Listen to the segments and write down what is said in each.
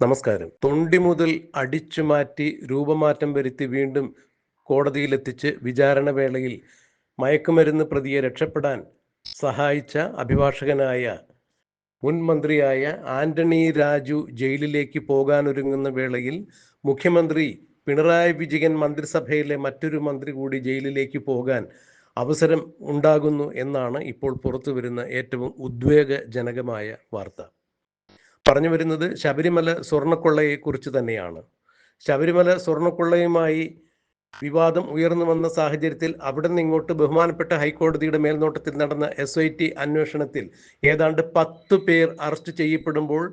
നമസ്കാരം. തൊണ്ടി മുതൽ അടിച്ചു മാറ്റി രൂപമാറ്റം വരുത്തി വീണ്ടും കോടതിയിലെത്തിച്ച് വിചാരണ വേളയിൽ മയക്കുമരുന്ന് പ്രതിയെ രക്ഷപ്പെടാൻ സഹായിച്ച അഭിഭാഷകനായ മുൻ മന്ത്രിയായ ആന്റണി രാജു ജയിലിലേക്ക് പോകാനൊരുങ്ങുന്ന വേളയിൽ മുഖ്യമന്ത്രി പിണറായി വിജയൻ മന്ത്രിസഭയിലെ മറ്റൊരു മന്ത്രി കൂടി ജയിലിലേക്ക് പോകാൻ അവസരം ഉണ്ടാകുന്നു എന്നാണ് ഇപ്പോൾ പുറത്തു വരുന്ന ഏറ്റവും ഉദ്വേഗജനകമായ വാർത്ത. പറഞ്ഞു വരുന്നത് ശബരിമല സ്വർണക്കൊള്ളയെക്കുറിച്ച് തന്നെയാണ്. ശബരിമല സ്വർണക്കൊള്ളയുമായി വിവാദം ഉയർന്നു വന്ന സാഹചര്യത്തിൽ അവിടെ നിന്ന് ഇങ്ങോട്ട് ബഹുമാനപ്പെട്ട ഹൈക്കോടതിയുടെ മേൽനോട്ടത്തിൽ നടന്ന എസ് ഐ ടി അന്വേഷണത്തിൽ ഏതാണ്ട് പത്ത് പേർ അറസ്റ്റ് ചെയ്യപ്പെടുമ്പോൾ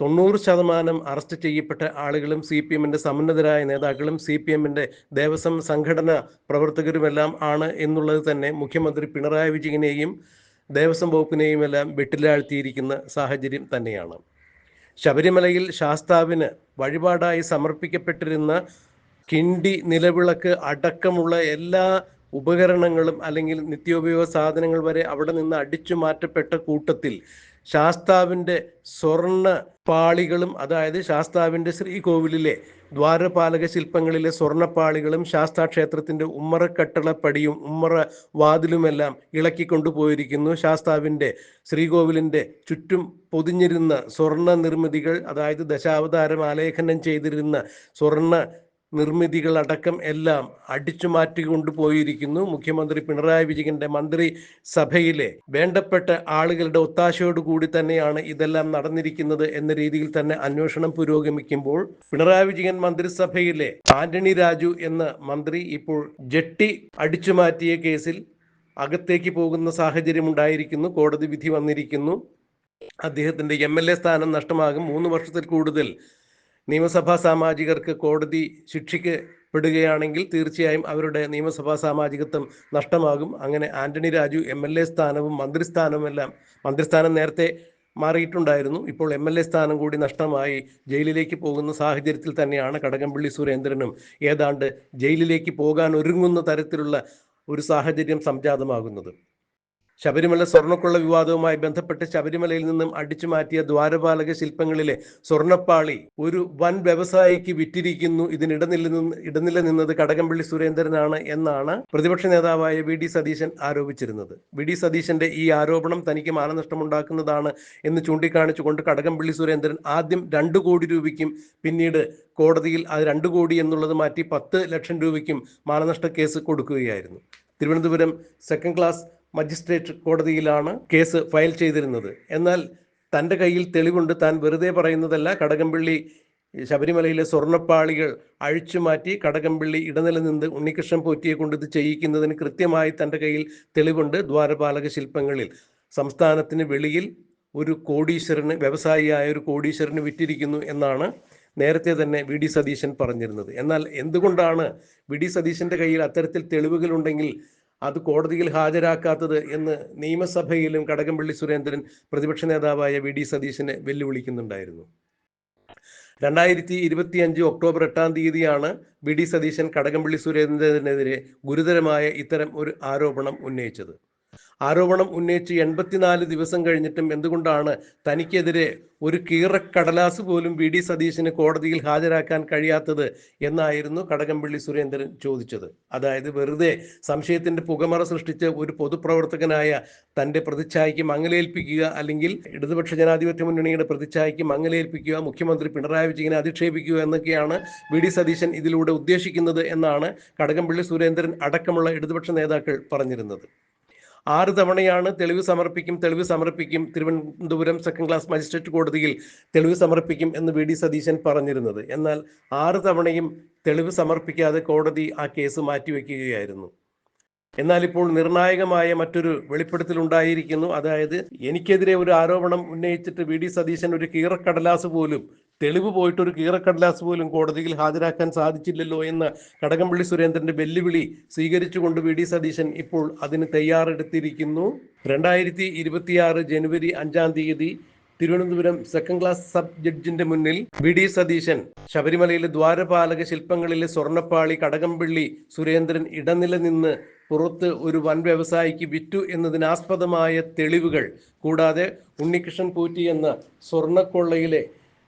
തൊണ്ണൂറ് ശതമാനം അറസ്റ്റ് ചെയ്യപ്പെട്ട ആളുകളും സി പി എമ്മിന്റെ സമുന്നതരായ നേതാക്കളും സി പി എമ്മിന്റെ ദേവസ്വം സംഘടന പ്രവർത്തകരുമെല്ലാം ആണ് എന്നുള്ളത് തന്നെ മുഖ്യമന്ത്രി പിണറായി വിജയനെയും ദേവസ്വം വകുപ്പിനെയും എല്ലാം വെട്ടിലാഴ്ത്തിയിരിക്കുന്ന സാഹചര്യം തന്നെയാണ്. ശബരിമലയിൽ ശാസ്താവിന് വഴിപാടായി സമർപ്പിക്കപ്പെട്ടിരുന്ന കിണ്ടി നിലവിളക്ക് അടക്കമുള്ള എല്ലാ ഉപകരണങ്ങളും അല്ലെങ്കിൽ നിത്യോപയോഗ സാധനങ്ങൾ വരെ അവിടെ നിന്ന് അടിച്ചു മാറ്റപ്പെട്ട കൂട്ടത്തിൽ ശാസ്താവിന്റെ സ്വർണ പാളികളും അതായത് ശാസ്താവിന്റെ ശ്രീകോവിലിലെ ദ്വാരപാലക ശില്പങ്ങളിലെ സ്വർണപ്പാളികളും ശാസ്താ ക്ഷേത്രത്തിന്റെ ഉമ്മറ കട്ടളപ്പടിയും ഉമ്മറ വാതിലുമെല്ലാം ഇളക്കിക്കൊണ്ടുപോയിരിക്കുന്നു. ശാസ്താവിന്റെ ശ്രീകോവിലിന്റെ ചുറ്റും പൊതിഞ്ഞിരുന്ന സ്വർണ നിർമ്മിതികൾ അതായത് ദശാവതാരം ആലേഖനം ചെയ്തിരുന്ന സ്വർണ നിർമ്മിതികൾ അടക്കം എല്ലാം അടിച്ചു മാറ്റിക്കൊണ്ടു പോയിരിക്കുന്നു മുഖ്യമന്ത്രി പിണറായി വിജയന്റെ മന്ത്രി സഭയിലെ വേണ്ടപ്പെട്ട ആളുകളുടെ ഒത്താശയോടുകൂടി തന്നെയാണ് ഇതെല്ലാം നടന്നിരിക്കുന്നത് എന്ന രീതിയിൽ തന്നെ അന്വേഷണം പുരോഗമിക്കുമ്പോൾ പിണറായി വിജയൻ മന്ത്രിസഭയിലെ ആന്റണി രാജു എന്ന മന്ത്രി ഇപ്പോൾ ജെട്ടി അടിച്ചു മാറ്റിയ കേസിൽ അകത്തേക്ക് പോകുന്ന സാഹചര്യം ഉണ്ടായിരിക്കുന്നു. കോടതി വിധി വന്നിരിക്കുന്നു. അദ്ദേഹത്തിന്റെ എം എൽ എ സ്ഥാനം നഷ്ടമാകും. മൂന്ന് വർഷത്തിൽ കൂടുതൽ നിയമസഭാ സാമാജികർക്ക് കോടതി ശിക്ഷിക്കപ്പെടുകയാണെങ്കിൽ തീർച്ചയായും അവരുടെ നിയമസഭാ സാമാജികത്വം നഷ്ടമാകും. അങ്ങനെ Antony Raju M L A സ്ഥാനവും മന്ത്രിസ്ഥാനവും എല്ലാം മന്ത്രിസ്ഥാനം നേരത്തെ മാറിയിട്ടുണ്ടായിരുന്നു. ഇപ്പോൾ എം എൽ എ സ്ഥാനം കൂടി നഷ്ടമായി ജയിലിലേക്ക് പോകുന്ന സാഹചര്യത്തിൽ തന്നെയാണ് കടകംപള്ളി സുരേന്ദ്രനും ഏതാണ്ട് ജയിലിലേക്ക് പോകാൻ ഒരുങ്ങുന്ന തരത്തിലുള്ള ഒരു സാഹചര്യം സംജാതമാകുന്നത്. ശബരിമല സ്വർണക്കൊള്ള വിവാദവുമായി ബന്ധപ്പെട്ട് ശബരിമലയിൽ നിന്നും അടിച്ചു മാറ്റിയ ദ്വാരപാലക ശില്പങ്ങളിലെ സ്വർണപ്പാളി ഒരു വൻ വ്യവസായിക്ക് വിറ്റിരിക്കുന്നു. ഇതിനിടനില നിന്ന് ഇടനില നിന്നത് കടകംപള്ളി സുരേന്ദ്രനാണ് എന്നാണ് പ്രതിപക്ഷ നേതാവായ വി ഡി സതീശൻ ആരോപിച്ചിരുന്നത്. വി ഡി സതീശന്റെ ഈ ആരോപണം തനിക്ക് മാനനഷ്ടമുണ്ടാക്കുന്നതാണ് എന്ന് ചൂണ്ടിക്കാണിച്ചുകൊണ്ട് കടകംപള്ളി സുരേന്ദ്രൻ ആദ്യം രണ്ടു കോടി രൂപയ്ക്കും പിന്നീട് കോടതിയിൽ ആ രണ്ടു കോടി എന്നുള്ളത് മാറ്റി പത്ത് ലക്ഷം രൂപയ്ക്കും മാനനഷ്ട കേസ് കൊടുക്കുകയായിരുന്നു. തിരുവനന്തപുരം സെക്കൻഡ് ക്ലാസ് മജിസ്ട്രേറ്റ് കോടതിയിലാണ് കേസ് ഫയൽ ചെയ്തിരുന്നത്. എന്നാൽ തന്റെ കയ്യിൽ തെളിവുണ്ട്. താൻ വെറുതെ പറയുന്നതല്ല. കടകംപള്ളി ശബരിമലയിലെ സ്വർണപ്പാളികൾ അഴിച്ചുമാറ്റി കടകംപള്ളി ഇടനില നിന്ന് ഉണ്ണികൃഷ്ണൻ പോറ്റിയെ കൊണ്ട് ഇത് ചെയ്യിക്കുന്നതിന് കൃത്യമായി തന്റെ കയ്യിൽ തെളിവുണ്ട് ദ്വാരപാലക ശില്പങ്ങളിൽ. സംസ്ഥാനത്തിന് വെളിയിൽ ഒരു കോടീശ്വരന് വ്യവസായിയായ ഒരു കോടീശ്വരന് വിറ്റിരിക്കുന്നു എന്നാണ് നേരത്തെ തന്നെ വി ഡി സതീശൻ പറഞ്ഞിരുന്നത്. എന്നാൽ എന്തുകൊണ്ടാണ് വി ഡി സതീശന്റെ കയ്യിൽ അത്തരത്തിൽ തെളിവുകൾ ഉണ്ടെങ്കിൽ അത് കോടതിയിൽ ഹാജരാക്കാത്തത് എന്ന് നിയമസഭയിലും കടകംപള്ളി സുരേന്ദ്രൻ പ്രതിപക്ഷ നേതാവായ വി ഡി സതീശനെ വെല്ലുവിളിക്കുന്നുണ്ടായിരുന്നു. രണ്ടായിരത്തി ഇരുപത്തി അഞ്ച് ഒക്ടോബർ എട്ടാം തീയതിയാണ് വി ഡി സതീശൻ കടകംപള്ളി സുരേന്ദ്രനെതിരെ ഗുരുതരമായ ഇത്തരം ഒരു ആരോപണം ഉന്നയിച്ചത്. ആരോപണം ഉന്നയിച്ച് എൺപത്തിനാല് ദിവസം കഴിഞ്ഞിട്ടും എന്തുകൊണ്ടാണ് തനിക്കെതിരെ ഒരു കീറക്കടലാസ് പോലും വി ഡി സതീശന് കോടതിയിൽ ഹാജരാക്കാൻ കഴിയാത്തത് എന്നായിരുന്നു കടകംപള്ളി സുരേന്ദ്രൻ ചോദിച്ചത്. അതായത് വെറുതെ സംശയത്തിന്റെ പുകമറ സൃഷ്ടിച്ച് ഒരു പൊതുപ്രവർത്തകനായ തന്റെ പ്രതിച്ഛായയ്ക്ക് മങ്ങലേൽപ്പിക്കുക അല്ലെങ്കിൽ ഇടതുപക്ഷ ജനാധിപത്യ മുന്നണിയുടെ പ്രതിച്ഛായയ്ക്ക് മങ്ങലേൽപ്പിക്കുക മുഖ്യമന്ത്രി പിണറായി വിജയനെ അധിക്ഷേപിക്കുക എന്നൊക്കെയാണ് വി ഡി സതീശൻ ഇതിലൂടെ ഉദ്ദേശിക്കുന്നത് എന്നാണ് കടകംപള്ളി സുരേന്ദ്രൻ അടക്കമുള്ള ഇടതുപക്ഷ നേതാക്കൾ പറഞ്ഞിരുന്നത്. ആറ് തവണയാണ് തെളിവ് സമർപ്പിക്കും തെളിവ് സമർപ്പിക്കും തിരുവനന്തപുരം സെക്കൻഡ് ക്ലാസ് മജിസ്ട്രേറ്റ് കോടതിയിൽ തെളിവ് സമർപ്പിക്കും എന്ന് വി ഡി സതീശൻ പറഞ്ഞിരുന്നത്. എന്നാൽ ആറ് തവണയും തെളിവ് സമർപ്പിക്കാതെ കോടതി ആ കേസ് മാറ്റിവെക്കുകയായിരുന്നു. എന്നാൽ ഇപ്പോൾ നിർണായകമായ മറ്റൊരു വെളിപ്പെടുത്തൽ ഉണ്ടായിരിക്കുന്നു. അതായത് എനിക്കെതിരെ ഒരു ആരോപണം ഉന്നയിച്ചിട്ട് വി ഡി സതീശൻ ഒരു കീറക്കടലാസ് പോലും തെളിവ് പോയിട്ട് ഒരു കീറക്കടലാസ് പോലും കോടതിയിൽ ഹാജരാക്കാൻ സാധിച്ചില്ലല്ലോ എന്ന് കടകംപള്ളി സുരേന്ദ്രന്റെ വെല്ലുവിളി സ്വീകരിച്ചുകൊണ്ട് വി ഡി സതീശൻ ഇപ്പോൾ അതിന് തയ്യാറെടുത്തിരിക്കുന്നു. രണ്ടായിരത്തി ഇരുപത്തിയാറ് ജനുവരി അഞ്ചാം തീയതി തിരുവനന്തപുരം സെക്കൻഡ് ക്ലാസ് സബ് ജഡ്ജിന്റെ മുന്നിൽ വി ഡി സതീശൻ ശബരിമലയിലെ ദ്വാരപാലക ശില്പങ്ങളിലെ സ്വർണപ്പാളി കടകംപള്ളി സുരേന്ദ്രൻ ഇടനില നിന്ന് പുറത്ത് ഒരു വൻ വ്യവസായിക്ക് വിറ്റു എന്നതിനാസ്പദമായ തെളിവുകൾ. കൂടാതെ ഉണ്ണികൃഷ്ണൻ പൂറ്റി എന്ന സ്വർണക്കൊള്ളയിലെ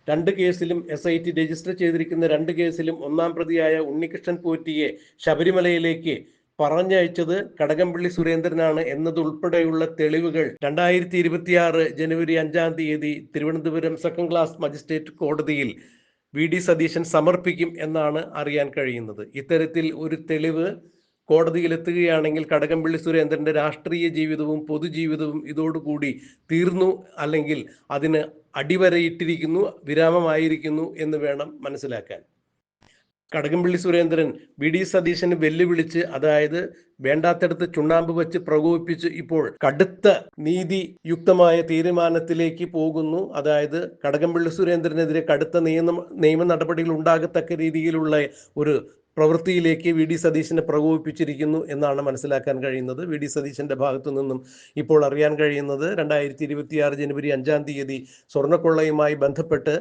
രണ്ട് കേസിലും എസ് ഐ ടി രജിസ്റ്റർ ചെയ്തിരിക്കുന്ന രണ്ട് കേസിലും ഒന്നാം പ്രതിയായ ഉണ്ണികൃഷ്ണൻ പോറ്റിയെ ശബരിമലയിലേക്ക് പറഞ്ഞയച്ചത് കടകംപള്ളി സുരേന്ദ്രനാണ് എന്നതുൾപ്പെടെയുള്ള തെളിവുകൾ രണ്ടായിരത്തി ഇരുപത്തിയാറ് ജനുവരി അഞ്ചാം തീയതി തിരുവനന്തപുരം സെക്കൻഡ് ക്ലാസ് മജിസ്ട്രേറ്റ് കോടതിയിൽ വി ഡി സതീശൻ സമർപ്പിക്കും എന്നാണ് അറിയാൻ കഴിയുന്നത്. ഇത്തരത്തിൽ ഒരു തെളിവ് കോടതിയിലെത്തുകയാണെങ്കിൽ കടകംപള്ളി സുരേന്ദ്രന്റെ രാഷ്ട്രീയ ജീവിതവും പൊതുജീവിതവും ഇതോടുകൂടി തീർന്നു അല്ലെങ്കിൽ അതിന് അടിവരയിട്ടിരിക്കുന്നു വിരാമമായിരിക്കുന്നു എന്ന് വേണം മനസ്സിലാക്കാൻ. കടകംപള്ളി സുരേന്ദ്രൻ വി. ഡി. സതീശന് വെല്ലുവിളിച്ച് അതായത് വേണ്ടാത്തടത്ത് ചുണ്ണാമ്പ് വെച്ച് പ്രകോപിപ്പിച്ച് ഇപ്പോൾ കടുത്ത നീതിയുക്തമായ തീരുമാനത്തിലേക്ക് പോകുന്നു. അതായത് കടകംപള്ളി സുരേന്ദ്രനെതിരെ കടുത്ത നിയമ നിയമ നടപടികൾ ഉണ്ടാകത്തക്ക രീതിയിലുള്ള ഒരു പ്രവൃത്തിയിലേക്ക് വി ഡി സതീശനെ പ്രകോപിപ്പിച്ചിരിക്കുന്നു എന്നാണ് മനസ്സിലാക്കാൻ കഴിയുന്നത്. വി ഡി സതീശന്റെ ഭാഗത്തു നിന്നും ഇപ്പോൾ അറിയാൻ കഴിയുന്നത് രണ്ടായിരത്തി ഇരുപത്തിയാറ് ജനുവരി അഞ്ചാം തീയതി സ്വർണക്കൊള്ളയുമായി ബന്ധപ്പെട്ട്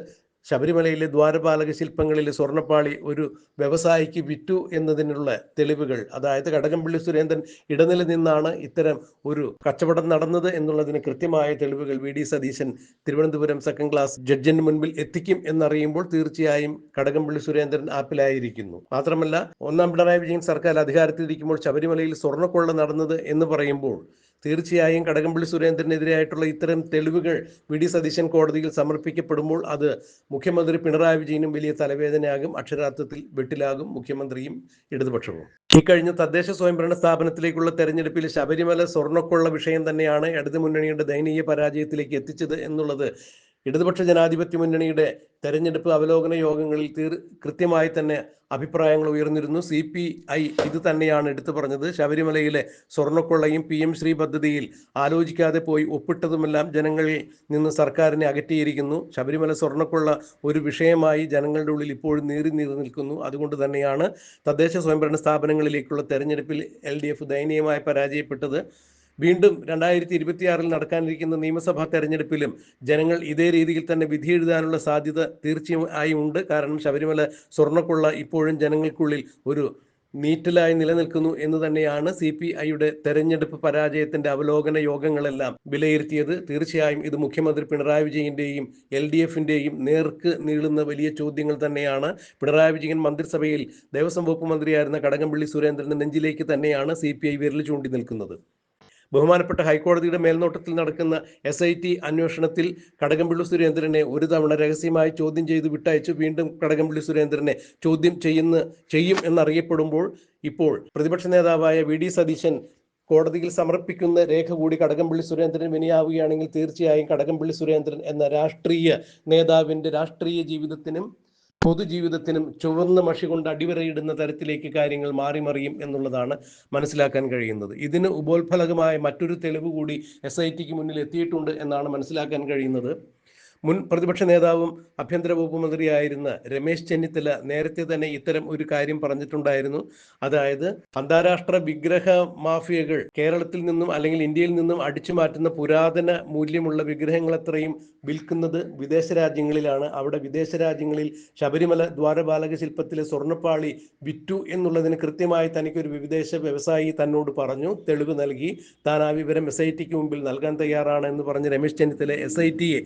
ശബരിമലയിലെ ദ്വാരപാലക ശില്പങ്ങളിലെ സ്വർണപ്പാളി ഒരു വ്യവസായിക്ക് വിറ്റു എന്നതിനുള്ള തെളിവുകൾ അതായത് കടകംപള്ളി സുരേന്ദ്രൻ ഇടനില നിന്നാണ് ഇത്തരം ഒരു കച്ചവടം നടന്നത് എന്നുള്ളതിന് കൃത്യമായ തെളിവുകൾ V. D. Satheesan Thiruvananthapuram second class ജഡ്ജിന് മുൻപിൽ എത്തിക്കും എന്നറിയുമ്പോൾ തീർച്ചയായും കടകംപള്ളി സുരേന്ദ്രൻ ആപ്പിലായിരിക്കുന്നു. മാത്രമല്ല ഒന്നാം പിണറായി വിജയൻ സർക്കാർ അധികാരത്തിലിരിക്കുമ്പോൾ ശബരിമലയിൽ സ്വർണക്കൊള്ള നടന്നത് എന്ന് പറയുമ്പോൾ തീർച്ചയായും കടകംപള്ളി സുരേന്ദ്രനെതിരായിട്ടുള്ള ഇത്തരം തെളിവുകൾ വി ഡി സതീശൻ കോടതിയിൽ സമർപ്പിക്കപ്പെടുമ്പോൾ അത് മുഖ്യമന്ത്രി പിണറായി വിജയനും വലിയ തലവേദനയാകും അക്ഷരാർത്ഥത്തിൽ വെട്ടിലാകും മുഖ്യമന്ത്രിയും ഇടതുപക്ഷവും. ഇക്കഴിഞ്ഞ തദ്ദേശ സ്വയംഭരണ സ്ഥാപനത്തിലേക്കുള്ള തെരഞ്ഞെടുപ്പിൽ ശബരിമല സ്വർണക്കൊള്ള വിഷയം തന്നെയാണ് ഇടതു മുന്നണിയുടെ ദയനീയ പരാജയത്തിലേക്ക് എത്തിച്ചത് എന്നുള്ളത് ഇടതുപക്ഷ ജനാധിപത്യ മുന്നണിയുടെ തെരഞ്ഞെടുപ്പ് അവലോകന യോഗങ്ങളിൽ തീർ കൃത്യമായി തന്നെ അഭിപ്രായങ്ങൾ ഉയർന്നിരുന്നു. സി പി ഐ ഇത് തന്നെയാണ് എടുത്തു പറഞ്ഞത്. ശബരിമലയിലെ സ്വർണക്കൊള്ളയും പി എം ശ്രീ പദ്ധതിയിൽ ആലോചിക്കാതെ പോയി ഒപ്പിട്ടതുമെല്ലാം ജനങ്ങളിൽ നിന്ന് സർക്കാരിനെ അകറ്റിയിരിക്കുന്നു. ശബരിമല സ്വർണക്കൊള്ള ഒരു വിഷയമായി ജനങ്ങളുടെ ഉള്ളിൽ ഇപ്പോഴും നീറി നീറി നിൽക്കുന്നു. അതുകൊണ്ട് തന്നെയാണ് തദ്ദേശ സ്വയംഭരണ സ്ഥാപനങ്ങളിലേക്കുള്ള തെരഞ്ഞെടുപ്പിൽ എൽ ഡി എഫ് ദയനീയമായി പരാജയപ്പെട്ടത്. വീണ്ടും രണ്ടായിരത്തി ഇരുപത്തിയാറിൽ നടക്കാനിരിക്കുന്ന നിയമസഭാ തെരഞ്ഞെടുപ്പിലും ജനങ്ങൾ ഇതേ രീതിയിൽ തന്നെ വിധി എഴുതാനുള്ള സാധ്യത തീർച്ചയായും ഉണ്ട്. കാരണം ശബരിമല സ്വർണക്കൊള്ള ഇപ്പോഴും ജനങ്ങൾക്കുള്ളിൽ ഒരു നീറ്റലായി നിലനിൽക്കുന്നു എന്ന് തന്നെയാണ് സി പി ഐയുടെ തെരഞ്ഞെടുപ്പ് പരാജയത്തിന്റെ അവലോകന യോഗങ്ങളെല്ലാം വിലയിരുത്തിയത്. തീർച്ചയായും ഇത് മുഖ്യമന്ത്രി പിണറായി വിജയന്റെയും എൽ ഡി എഫിന്റെയും നേർക്ക് നീളുന്ന വലിയ ചോദ്യങ്ങൾ തന്നെയാണ്. പിണറായി വിജയൻ മന്ത്രിസഭയിൽ ദേവസ്വം വകുപ്പ് മന്ത്രിയായിരുന്ന കടകംപള്ളി സുരേന്ദ്രന്റെ നെഞ്ചിലേക്ക് തന്നെയാണ് സി പി ഐ വിരൽ ചൂണ്ടി നിൽക്കുന്നത്. ബഹുമാനപ്പെട്ട ഹൈക്കോടതിയുടെ മേൽനോട്ടത്തിൽ നടക്കുന്ന എസ് ഐ ടി അന്വേഷണത്തിൽ കടകംപള്ളി സുരേന്ദ്രനെ ഒരു തവണ രഹസ്യമായി ചോദ്യം ചെയ്ത് വിട്ടയച്ചു വീണ്ടും കടകംപള്ളി സുരേന്ദ്രനെ ചോദ്യം ചെയ്യുന്ന ചെയ്യും എന്നറിയപ്പെടുമ്പോൾ ഇപ്പോൾ പ്രതിപക്ഷ നേതാവായ വി ഡി സതീശൻ കോടതിയിൽ സമർപ്പിക്കുന്ന രേഖ കൂടി കടകംപള്ളി സുരേന്ദ്രൻ വിനയാവുകയാണെങ്കിൽ തീർച്ചയായും കടകംപള്ളി സുരേന്ദ്രൻ എന്ന രാഷ്ട്രീയ നേതാവിന്റെ രാഷ്ട്രീയ ജീവിതത്തിനും പൊതുജീവിതത്തിനും ചുവന്ന മഷി കൊണ്ട് അടിവരയിടുന്ന തരത്തിലേക്ക് കാര്യങ്ങൾ മാറിമറിയും എന്നുള്ളതാണ് മനസ്സിലാക്കാൻ കഴിയുന്നത്. ഇതിന് ഉപോത്ഫലകമായ മറ്റൊരു തെളിവ് കൂടി എസ് ഐ ടിക്ക് മുന്നിൽ എത്തിയിട്ടുണ്ട് എന്നാണ് മനസ്സിലാക്കാൻ കഴിയുന്നത്. മുൻ പ്രതിപക്ഷ നേതാവും ആഭ്യന്തര വകുപ്പ് മന്ത്രിയായിരുന്ന രമേശ് ചെന്നിത്തല നേരത്തെ തന്നെ ഇത്തരം ഒരു കാര്യം പറഞ്ഞിട്ടുണ്ടായിരുന്നു. അതായത് അന്താരാഷ്ട്ര വിഗ്രഹ മാഫിയകൾ കേരളത്തിൽ നിന്നും അല്ലെങ്കിൽ ഇന്ത്യയിൽ നിന്നും അടിച്ചു മാറ്റുന്ന പുരാതന മൂല്യമുള്ള വിഗ്രഹങ്ങൾ അത്രയും വിൽക്കുന്നത് വിദേശ രാജ്യങ്ങളിലാണ്. അവിടെ വിദേശ രാജ്യങ്ങളിൽ ശബരിമല ദ്വാരപാലക ശില്പത്തിലെ സ്വർണപ്പാളി വിറ്റു എന്നുള്ളതിന് കൃത്യമായി തനിക്കൊരു വിദേശ വ്യവസായി തന്നോട് പറഞ്ഞു. തെളിവ് നൽകി. താൻ ആ വിവരം എസ് ഐ ടിക്ക് മുമ്പിൽ നൽകാൻ തയ്യാറാണ് എന്ന് പറഞ്ഞ് രമേശ് ചെന്നിത്തല എസ് ഐ ടിയെ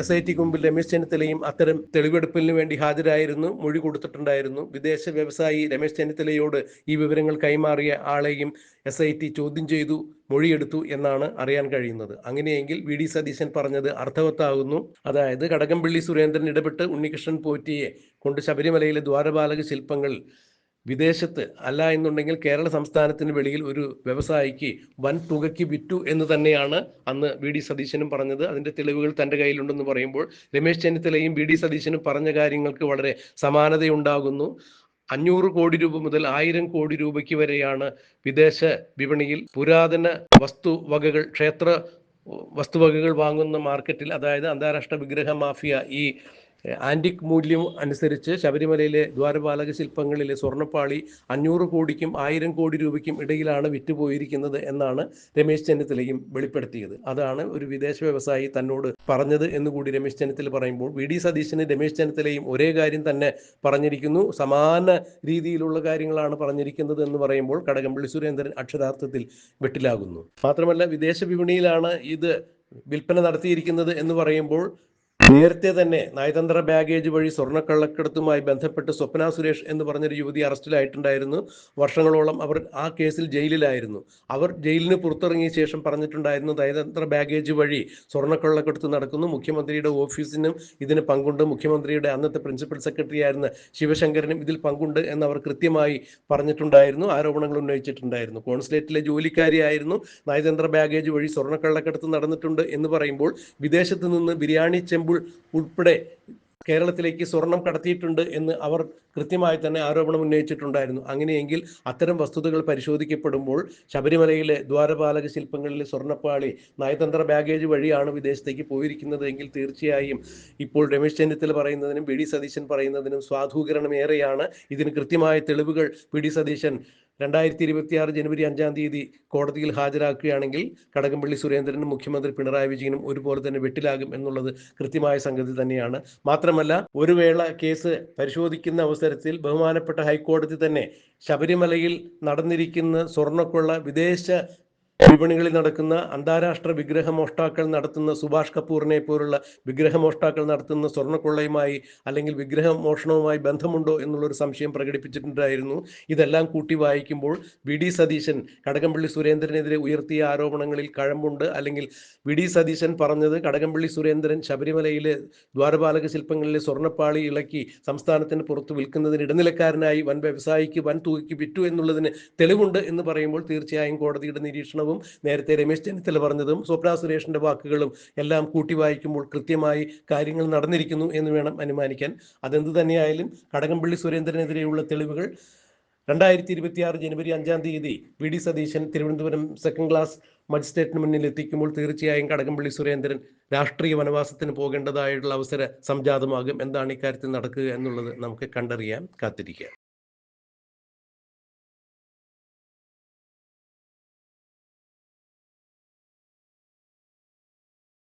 എസ് ഐ ടിക്ക് മുമ്പിൽ രമേശ് ചെന്നിത്തലയും അത്തരം തെളിവെടുപ്പിന് വേണ്ടി ഹാജരായിരുന്നു മൊഴി കൊടുത്തിട്ടുണ്ടായിരുന്നു. വിദേശ വ്യവസായി രമേശ് ചെന്നിത്തലയോട് ഈ വിവരങ്ങൾ കൈമാറിയ ആളെയും എസ് ഐ ടി ചോദ്യം ചെയ്തു മൊഴിയെടുത്തു എന്നാണ് അറിയാൻ കഴിയുന്നത്. അങ്ങനെയെങ്കിൽ വി ഡി സതീശൻ പറഞ്ഞത് അർത്ഥവത്താകുന്നു. അതായത് കടകംപള്ളി സുരേന്ദ്രൻ ഇടപെട്ട് ഉണ്ണികൃഷ്ണൻ പോറ്റിയെ കൊണ്ട് ശബരിമലയിലെ ദ്വാരപാലക ശില്പങ്ങൾ വിദേശത്ത് അല്ല എന്നുണ്ടെങ്കിൽ കേരള സംസ്ഥാനത്തിന് വെളിയിൽ ഒരു വ്യവസായിക്ക് വൻ തുകയ്ക്ക് വിറ്റു എന്ന് തന്നെയാണ് അന്ന് വി ഡി സതീശനും പറഞ്ഞത്. അതിന്റെ തെളിവുകൾ തന്റെ കയ്യിലുണ്ടെന്ന് പറയുമ്പോൾ രമേശ് ചെന്നിത്തലയും വി ഡി സതീശനും പറഞ്ഞ കാര്യങ്ങൾക്ക് വളരെ സമാനതയുണ്ടാകുന്നു. അഞ്ഞൂറ് കോടി രൂപ മുതൽ ആയിരം കോടി രൂപയ്ക്ക് വരെയാണ് വിദേശ വിപണിയിൽ പുരാതന വസ്തുവകകൾ ക്ഷേത്ര വസ്തുവകകൾ വാങ്ങുന്ന മാർക്കറ്റിൽ അതായത് അന്താരാഷ്ട്ര വിഗ്രഹ മാഫിയ ഈ ആന്റിക് മൂല്യം അനുസരിച്ച് ശബരിമലയിലെ ദ്വാരപാലക ശില്പങ്ങളിലെ സ്വർണപ്പാളി അഞ്ഞൂറ് കോടിക്കും ആയിരം കോടി രൂപയ്ക്കും ഇടയിലാണ് വിറ്റുപോയിരിക്കുന്നത് എന്നാണ് രമേശ് ചെന്നിത്തലയും വെളിപ്പെടുത്തിയത്. അതാണ് ഒരു വിദേശ വ്യവസായി തന്നോട് പറഞ്ഞത് എന്നുകൂടി രമേശ് ചെന്നിത്തല പറയുമ്പോൾ വി ഡി സതീശന് രമേശ് ചെന്നിത്തലയും ഒരേ കാര്യം തന്നെ പറഞ്ഞിരിക്കുന്നു. സമാന രീതിയിലുള്ള കാര്യങ്ങളാണ് പറഞ്ഞിരിക്കുന്നത് എന്ന് പറയുമ്പോൾ കടകംപള്ളി സുരേന്ദ്രൻ അക്ഷരാർത്ഥത്തിൽ വെട്ടിലാകുന്നു. മാത്രമല്ല വിദേശ വിപണിയിലാണ് ഇത് വിൽപ്പന നടത്തിയിരിക്കുന്നത് എന്ന് പറയുമ്പോൾ നേരത്തെ തന്നെ നയതന്ത്ര ബാഗേജ് വഴി സ്വർണക്കള്ളക്കടത്തുമായി ബന്ധപ്പെട്ട് സ്വപ്ന സുരേഷ് എന്ന് പറഞ്ഞൊരു യുവതി അറസ്റ്റിലായിട്ടുണ്ടായിരുന്നു. വർഷങ്ങളോളം അവർ ആ കേസിൽ ജയിലിലായിരുന്നു. അവർ ജയിലിന് പുറത്തിറങ്ങിയ ശേഷം പറഞ്ഞിട്ടുണ്ടായിരുന്നു നയതന്ത്ര ബാഗേജ് വഴി സ്വർണക്കള്ളക്കടത്ത് നടക്കുന്നു. മുഖ്യമന്ത്രിയുടെ ഓഫീസിനും ഇതിന് പങ്കുണ്ട്. മുഖ്യമന്ത്രിയുടെ അന്നത്തെ പ്രിൻസിപ്പൽ സെക്രട്ടറി ആയിരുന്ന ശിവശങ്കരനും ഇതിൽ പങ്കുണ്ട് എന്ന് അവർ കൃത്യമായി പറഞ്ഞിട്ടുണ്ടായിരുന്നു. ആരോപണങ്ങൾ ഉന്നയിച്ചിട്ടുണ്ടായിരുന്നു. കോൺസുലേറ്റിലെ ജോലിക്കാരിയായിരുന്നു. നയതന്ത്ര ബാഗേജ് വഴി സ്വർണക്കള്ളക്കടത്ത് നടന്നിട്ടുണ്ട് എന്ന് പറയുമ്പോൾ വിദേശത്ത് നിന്ന് ബിരിയാണി ഉൾപ്പെടെ കേരളത്തിലേക്ക് സ്വർണം കടത്തിയിട്ടുണ്ട് എന്ന് അവർ കൃത്യമായി തന്നെ ആരോപണം ഉന്നയിച്ചിട്ടുണ്ടായിരുന്നു. അങ്ങനെയെങ്കിൽ അത്തരം വസ്തുതകൾ പരിശോധിക്കപ്പെടുമ്പോൾ ശബരിമലയിലെ ദ്വാരപാലക ശില്പങ്ങളിലെ സ്വർണപ്പാളി നയതന്ത്ര ബാഗേജ് വഴിയാണ് വിദേശത്തേക്ക് പോയിരിക്കുന്നത് എങ്കിൽ തീർച്ചയായും ഇപ്പോൾ രമേശ് ചെന്നിത്തല പറയുന്നതിനും വി. ഡി. സതീശൻ പറയുന്നതിനും സ്വാധൂകരണം ഏറെയാണ്. ഇതിന് കൃത്യമായ തെളിവുകൾ വി. ഡി. സതീശൻ രണ്ടായിരത്തി ഇരുപത്തി ആറ് ജനുവരി അഞ്ചാം തീയതി കോടതിയിൽ ഹാജരാക്കുകയാണെങ്കിൽ കടകംപള്ളി സുരേന്ദ്രനും മുഖ്യമന്ത്രി പിണറായി വിജയനും ഒരുപോലെ തന്നെ വെട്ടിലാകും എന്നുള്ളത് കൃത്യമായ സംഗതി തന്നെയാണ്. മാത്രമല്ല ഒരു വേള കേസ് പരിശോധിക്കുന്ന അവസരത്തിൽ ബഹുമാനപ്പെട്ട ഹൈക്കോടതി തന്നെ ശബരിമലയിൽ നടന്നിരിക്കുന്ന സ്വർണക്കൊള്ള വിദേശ വിപണികളിൽ നടക്കുന്ന അന്താരാഷ്ട്ര വിഗ്രഹമോഷ്ടാക്കൾ നടത്തുന്ന സുഭാഷ് കപൂറിനെ പോലുള്ള വിഗ്രഹമോഷ്ടാക്കൾ നടത്തുന്ന സ്വർണക്കൊള്ളയുമായി അല്ലെങ്കിൽ വിഗ്രഹമോഷണവുമായി ബന്ധമുണ്ടോ എന്നുള്ളൊരു സംശയം പ്രകടിപ്പിച്ചിട്ടുണ്ടായിരുന്നു. ഇതെല്ലാം കൂട്ടി വായിക്കുമ്പോൾ വി ഡി സതീശൻ കടകംപള്ളി സുരേന്ദ്രനെതിരെ ഉയർത്തിയ ആരോപണങ്ങളിൽ കഴമ്പുണ്ട്. അല്ലെങ്കിൽ വി ഡി സതീശൻ പറഞ്ഞത് കടകംപള്ളി സുരേന്ദ്രൻ ശബരിമലയിലെ ദ്വാരപാലക ശില്പങ്ങളിലെ സ്വർണപ്പാളി ഇളക്കി സംസ്ഥാനത്തിന് പുറത്ത് വിൽക്കുന്നതിന് ഇടനിലക്കാരനായി വൻ വ്യവസായിക്ക് വൻ തുകയ്ക്ക് വിറ്റു എന്നുള്ളതിന് തെളിവുണ്ട് എന്ന് പറയുമ്പോൾ തീർച്ചയായും കോടതിയുടെ നിരീക്ഷണവും നേരത്തെ രമേശ് ചെന്നിത്തല പറഞ്ഞതും സ്വപ്ന സുരേഷിന്റെ വാക്കുകളും എല്ലാം കൂട്ടി വായിക്കുമ്പോൾ കൃത്യമായി കാര്യങ്ങൾ നടന്നിരിക്കുന്നു എന്ന് വേണം അനുമാനിക്കാൻ. അതെന്ത് തന്നെയായാലും കടകംപള്ളി സുരേന്ദ്രനെതിരെയുള്ള തെളിവുകൾ രണ്ടായിരത്തി ഇരുപത്തി ആറ് ജനുവരി അഞ്ചാം തീയതി V D Satheesan Thiruvananthapuram second class മജിസ്ട്രേറ്റിന് മുന്നിൽ എത്തിക്കുമ്പോൾ തീർച്ചയായും കടകംപള്ളി സുരേന്ദ്രൻ രാഷ്ട്രീയ വനവാസത്തിന് പോകേണ്ടതായിട്ടുള്ള അവസര സംജാതമാകും. എന്താണ് ഇക്കാര്യത്തിൽ നടക്കുക എന്നുള്ളത് നമുക്ക് കണ്ടറിയാൻ കാത്തിരിക്കാം.